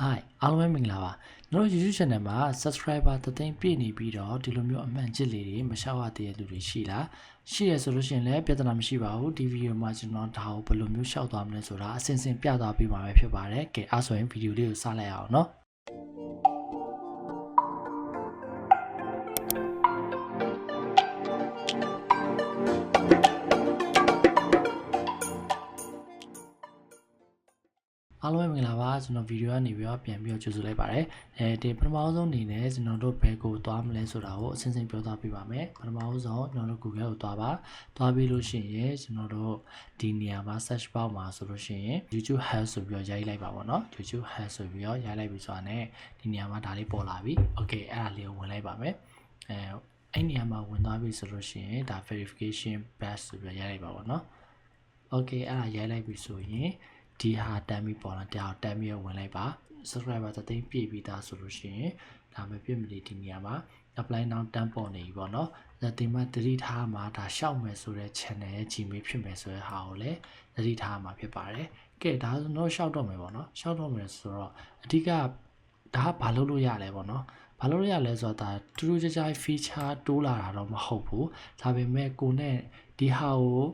Hi အားလုံးပဲမင်္ဂလာပါကျွန်တော်တို့ YouTube channel မှာ subscriber တသိန်းပြည့်နေပြီးတော့ဒီလိုမျိုးအမှန်ချစ်လေးတွေမရှောက်ရသေးတဲ့လူတွေရှိလားရှိရဆိုလို့ရှိရင်လည်းပြဿနာမရှိပါဘူးဒီဗီဒီယိုမှာကျွန်တော်ဒါကိုဘယ်လိုမျိုးရှောက်သွားမလဲဆိုတာအစဉ်စဉ်ပြသပေးမှာပဲဖြစ်ပါတယ်ကဲအားဆိုရင်ဗီဒီယိုလေးကိုစလိုက်အောင်နော် အားလုံးပဲမင်္ဂလာပါကျွန်တော်ဗီဒီယိုကနေပြီးတော့ပြန်ပြီးတော့ကြိုဆိုလိုက်ပါတယ်အဲဒီပထမဆုံးအနေနဲ့ကျွန်တော်တို့ဘယ်ကိုသွားမလဲဆိုတာကိုအစဉ်စဉ်ပြောသွားပြပါမယ်ပထမဆုံးကျွန်တော်တို့ Google ကိုသွားပါသွားပြီးလို့ရှိရင်ကျွန်တော်တို့ဒီနေရာမှာ search box မှာဆိုလို့ရှိရင် YouTube Help ဆိုပြီးတော့ရိုက်လိုက်ပါပေါ့နော် YouTube Help ဆိုပြီးတော့ရိုက်လိုက်ပြီးဆိုတာနဲ့ဒီနေရာမှာဒါလေးပေါ်လာပြီ Okay အဲ့ဒါလေးကိုဝင်လိုက်ပါမယ်အဲအဲ့နေရာမှာဝင်သွားပြီဆိုလို့ရှိရင်ဒါ verification badge ဆိုပြီးတော့ရိုက်လိုက်ပါပေါ့နော် Okay အဲ့ဒါရိုက်လိုက်ပြီဆိုရင် ဒီဟာတမ်းပြီးပေါ်လာတရားတမ်းပြီးဝင်လိုက်ပါ subscriber သသိန်းပြည့်ပြီးသားဆိုလို့ရှိရင်ဒါမပြည့်မနေဒီနေရာမှာ apply now တန်းပေါ်နေပြီပေါ့နော်ဒါတင်မတတိထားမှာဒါရှောက်မယ်ဆိုတဲ့ channel ရဲ့ Gmail ဖြစ်မယ်ဆိုတဲ့ဟာကိုလည်းတတိထားမှာဖြစ်ပါတယ်ကဲဒါဆိုတော့ရှောက်တော့မယ်ပေါ့နော်ရှောက်တော့မယ်ဆိုတော့အဓိကဒါကဘာလုပ်လို့ရလဲပေါ့နော်ဘာလို့ရလဲဆိုတော့ဒါတူတူကြကြ feature တိုးလာတာတော့မဟုတ်ဘူးဒါပေမဲ့ကိုနဲ့ဒီဟာကို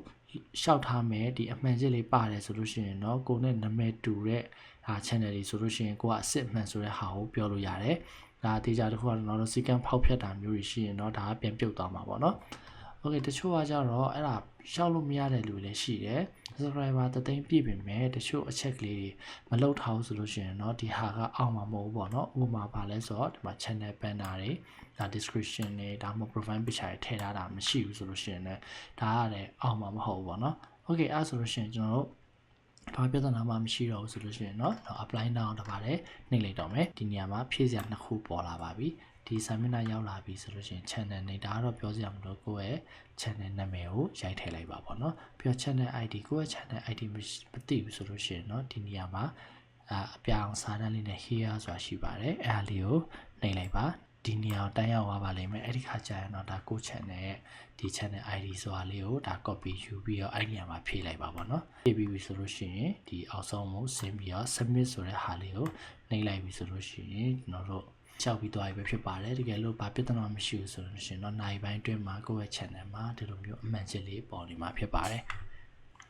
ရှောက်ထားမယ်ဒီအမှန်စစ်လေးပါတယ်ဆိုလို့ရှိရင်တော့ကိုနဲ့နာမည်တူတဲ့ဟာ channel တွေဆိုလို့ရှိရင်ကိုကအစ်စ်မှန်ဆိုတဲ့ဟာကိုပြောလို့ရတယ်ဒါအသေးချာတစ်ခုကတော့တော့စီကံဖောက်ဖျက်တာမျိုးတွေရှိရင်တော့ဒါကပြန်ပြုတ်သွားမှာပေါ့နော် นาะ Okay တချို့ကကြတော့အဲ့ဒါရှောက်လို့မရတဲ့လူတွေလည်းရှိတယ် subscriber တသိန်းပြည့်ပြီမဲ့တချို့အချက်ကလေးတွေမလောက်ထားဘူးဆိုလို့ရှိရင်เนาะဒီဟာကအောက်မှာမဟုတ်ဘူးပေါ့เนาะဥပမာပါလဲဆိုတော့ဒီမှာ channel banner တွေဒါ description တွေဒါမှမဟုတ် profile picture တွေထည့်ထားတာမရှိဘူးဆိုလို့ရှိရင်လည်းဒါကလည်းအောက်မှာမဟုတ်ဘူးပေါ့เนาะ Okay အဲ့ဆိုလို့ရှိရင်ကျွန်တော်တို့ ဘာပြဿနာမှမရှိတော့ဘူးဆိုလို့ရှိရင်เนาะ apply now တပါးလည်းနှိပ်လိုက်တော့မယ်ဒီနေရာမှာဖြည့်စရာနှစ်ခုပေါ်လာပါပြီဒီစာမျက်နှာရောက်လာပြီဆိုလို့ရှိရင် channel နဲ့ဒါကတော့ပြောစရာမလိုကိုယ့်ရဲ့ channel နာမည်ကိုရိုက်ထည့်လိုက်ပါပေါ့เนาะပြီးတော့ channel ID ကိုယ့်ရဲ့ channel ID မသိဘူးဆိုလို့ရှိရင်เนาะဒီနေရာမှာအာအပြောင်စာတန်းလေးနဲ့ here ဆိုတာရှိပါတယ်အဲ့ဒါလေးကိုနှိပ်လိုက်ပါ ဒီနေရာကိုတန်းရောက်သွားပါလိမ့်မယ်အဲ့ဒီခါကျရင်တော့ဒါကို channel ရဲ့ဒီ channel ID ဆိုတာလေးကိုဒါ copy ယူပြီးတော့အဲ့ဒီနေရာမှာဖြည့်လိုက်ပါပေါ့နော်ဖြည့်ပြီးပြီဆိုလို့ရှိရင်ဒီအောက်ဆုံးကိုဆင်းပြီးတော့ submit ဆိုတဲ့ဟာလေးကိုနှိပ်လိုက်ပြီဆိုလို့ရှိရင်ကျွန်တော်တို့ချောက်ပြီးသွားပြီပဲဖြစ်ပါတယ်တကယ်လို့ဘာပြဿနာမရှိဘူးဆိုလို့ရှိရင်တော့နိုင်ပိုင်းအတွင်းမှာကိုယ့်ရဲ့ channel မှာဒီလိုမျိုးအမှန်ချစ်လေးပေါ်နေမှာဖြစ်ပါတယ်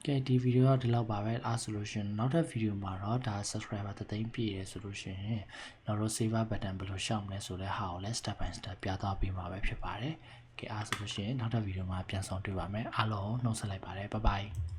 ကဲဒီဗီဒီယိုကဒီလောက်ပါပဲအားဆိုလို့ရှိရင်နောက်ထပ်ဗီဒီယိုမှာတော့ဒါ subscriber တသိန်းပြည့်တယ်ဆိုလို့ရှိရင်ကျွန်တော်တို့ saver button ဘယ်လိုရှောက်မလဲဆိုတဲ့ဟာကိုလည်း step by step ပြသပေးမှာပဲဖြစ်ပါတယ်ကဲအားဆိုလို့ရှိရင်နောက်ထပ်ဗီဒီယိုမှာပြန်ဆောင်တွေ့ပါမယ်အားလုံးနှုတ်ဆက်လိုက်ပါတယ် bye bye